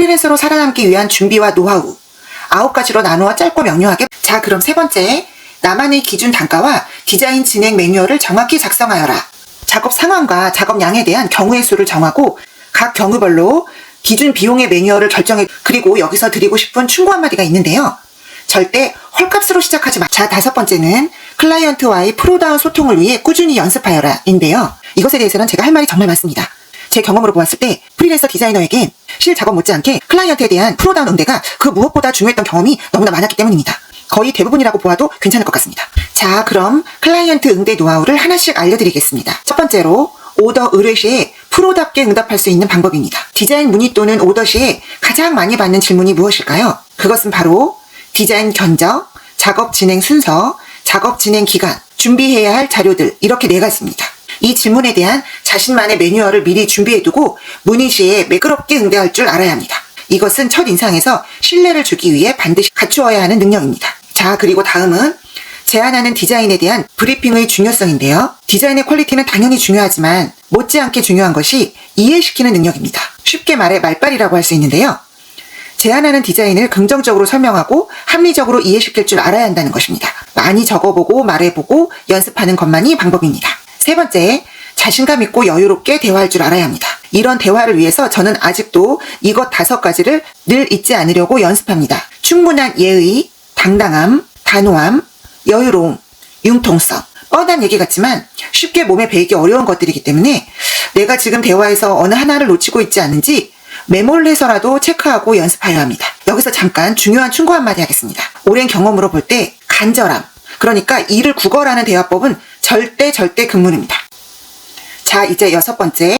프리랜서로 살아남기 위한 준비와 노하우. 아홉 가지로 나누어 짧고 명료하게. 자, 그럼 세 번째. 나만의 기준 단가와 디자인 진행 매뉴얼을 정확히 작성하여라. 작업 상황과 작업량에 대한 경우의 수를 정하고 각 경우별로 기준 비용의 매뉴얼을 결정해 그리고 여기서 드리고 싶은 충고 한마디가 있는데요. 절대 헐값으로 시작하지 마. 자, 다섯 번째는 클라이언트와의 프로다운 소통을 위해 꾸준히 연습하여라. 인데요. 이것에 대해서는 제가 할 말이 정말 많습니다. 제 경험으로 보았을 때 프리랜서 디자이너에겐 실 작업 못지않게 클라이언트에 대한 프로다운 응대가 그 무엇보다 중요했던 경험이 너무나 많았기 때문입니다. 거의 대부분이라고 보아도 괜찮을 것 같습니다. 자, 그럼 클라이언트 응대 노하우를 하나씩 알려드리겠습니다. 첫 번째로 오더 의뢰 시에 프로답게 응답할 수 있는 방법입니다. 디자인 문의 또는 오더 시에 가장 많이 받는 질문이 무엇일까요? 그것은 바로 디자인 견적, 작업 진행 순서, 작업 진행 기간, 준비해야 할 자료들 이렇게 네 가지입니다. 이 질문에 대한 자신만의 매뉴얼을 미리 준비해두고 문의 시에 매끄럽게 응대할 줄 알아야 합니다. 이것은 첫 인상에서 신뢰를 주기 위해 반드시 갖추어야 하는 능력입니다. 자, 그리고 다음은 제안하는 디자인에 대한 브리핑의 중요성인데요. 디자인의 퀄리티는 당연히 중요하지만 못지않게 중요한 것이 이해시키는 능력입니다. 쉽게 말해 말빨이라고 할 수 있는데요. 제안하는 디자인을 긍정적으로 설명하고 합리적으로 이해시킬 줄 알아야 한다는 것입니다. 많이 적어보고 말해보고 연습하는 것만이 방법입니다. 세 번째, 자신감 있고 여유롭게 대화할 줄 알아야 합니다. 이런 대화를 위해서 저는 아직도 이것 다섯 가지를 늘 잊지 않으려고 연습합니다. 충분한 예의, 당당함, 단호함, 여유로움, 융통성. 뻔한 얘기 같지만 쉽게 몸에 배이기 어려운 것들이기 때문에 내가 지금 대화에서 어느 하나를 놓치고 있지 않은지 메모를 해서라도 체크하고 연습해야 합니다. 여기서 잠깐 중요한 충고 한마디 하겠습니다. 오랜 경험으로 볼 때 간절함. 그러니까 이를 구걸하는 대화법은 절대 절대 금물입니다. 자, 이제 여섯 번째.